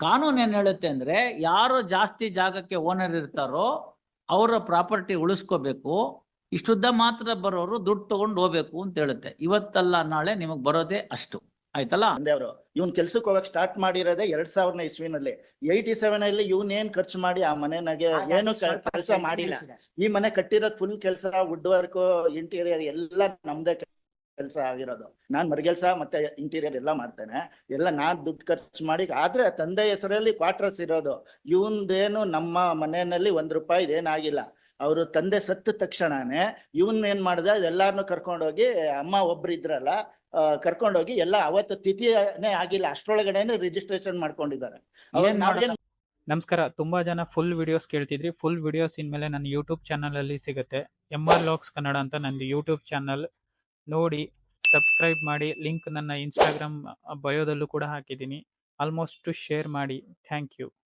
ಕಾನೂನು ಏನ್ ಹೇಳುತ್ತೆ ಅಂದ್ರೆ ಯಾರು ಜಾಸ್ತಿ ಜಾಗಕ್ಕೆ ಓನರ್ ಇರ್ತಾರೋ ಅವರ ಪ್ರಾಪರ್ಟಿ ಉಳಿಸ್ಕೋಬೇಕು ಇಷ್ಟುದ್ದ ಮಾತ್ರ ಬರೋರು ದುಡ್ಡು ತಗೊಂಡು ಹೋಗ್ಬೇಕು ಅಂತ ಹೇಳುತ್ತೆ. ಇವತ್ತಲ್ಲ ನಾಳೆ ನಿಮಗ್ ಬರೋದೇ ಅಷ್ಟು. ಆಯ್ತಲ್ಲ? ಅಂದೇ ಅವರು ಇವನ್ ಕೆಲ್ಸಕ್ಕೆ ಹೋಗಕ್ ಸ್ಟಾರ್ಟ್ ಮಾಡಿರೋದೇ ಎರಡ್ ಸಾವಿರದ ಇಸ್ವಿನಲ್ಲಿ. ಏಯ್ಟಿ ಸೆವೆನ್ ಅಲ್ಲಿ ಇವನ್ ಏನ್ ಖರ್ಚು ಮಾಡಿ ಆ ಮನೆನಾಗೆ ಏನು ಕೆಲಸ ಮಾಡಿಲ್ಲ. ಈ ಮನೆ ಕಟ್ಟಿರೋ ಫುಲ್ ಕೆಲಸ ವುಡ್ ವರ್ಕ್ ಇಂಟೀರಿಯರ್ ಎಲ್ಲ ನಮ್ದೇ ಕೆಲಸ ಆಗಿರೋದು. ನಾನ್ ಮರಗೆಲ್ಸ ಮತ್ತೆ ಇಂಟೀರಿಯರ್ ಎಲ್ಲ ಮಾಡ್ತೇನೆ. ಎಲ್ಲ ನಾನ್ ದುಡ್ಡು ಖರ್ಚು ಮಾಡಿ ಆದ್ರೆ ತಂದೆ ಹೆಸರಲ್ಲಿ ಕ್ವಾರ್ಟರ್ಸ್ ಇರೋದು. ಇವನ್ದೇನು ನಮ್ಮ ಮನೆಯಲ್ಲಿ ಒಂದ್ ರೂಪಾಯಿ ಇದೇನಾಗಿಲ್ಲ. ಅವರು ತಂದೆ ಸತ್ತ ತಕ್ಷಣನೇ ಇವನ್ ಏನ್ ಮಾಡಿದೆ ಎಲ್ಲಾರನು ಕರ್ಕೊಂಡೋಗಿ ಅಮ್ಮ ಒಬ್ರು ಇದ್ರಲ್ಲ ಕರ್ಕೊಂಡೋಗಿ ಎಲ್ಲ ಅವತ್ತು ತಿಥಿನೇ ಆಗಿಲ್ಲ. ಅಷ್ಟರೊಳಗಡೆನೆ ರಿಜಿಸ್ಟ್ರೇಷನ್ ಮಾಡ್ಕೊಂಡಿದ್ದಾರೆ. ನಮಸ್ಕಾರ. ತುಂಬಾ ಜನ ಫುಲ್ ವಿಡಿಯೋಸ್ ಕೇಳ್ತಿದ್ರಿ. ಫುಲ್ ವಿಡಿಯೋಸ್ ಇನ್ಮೇಲೆ ನನ್ನ ಯೂಟ್ಯೂಬ್ ಚಾನಲ್ ಅಲ್ಲಿ ಸಿಗುತ್ತೆ. ಎಂ ಆರ್ ಲಾಕ್ಸ್ ಕನ್ನಡ ಅಂತ ನಂದು ಯೂಟ್ಯೂಬ್ ಚಾನಲ್ ನೋಡಿ ಸಬ್ಸ್ಕ್ರೈಬ್ ಮಾಡಿ ಲಿಂಕ್ ನನ್ನ ಇನ್ಸ್ಟಾಗ್ರಾಮ್ ಬಯೋದಲ್ಲೂ ಕೂಡ ಹಾಕಿದ್ದೀನಿ. ಆಲ್ಮೋಸ್ಟ್ ಶೇರ್ ಮಾಡಿ. Thank you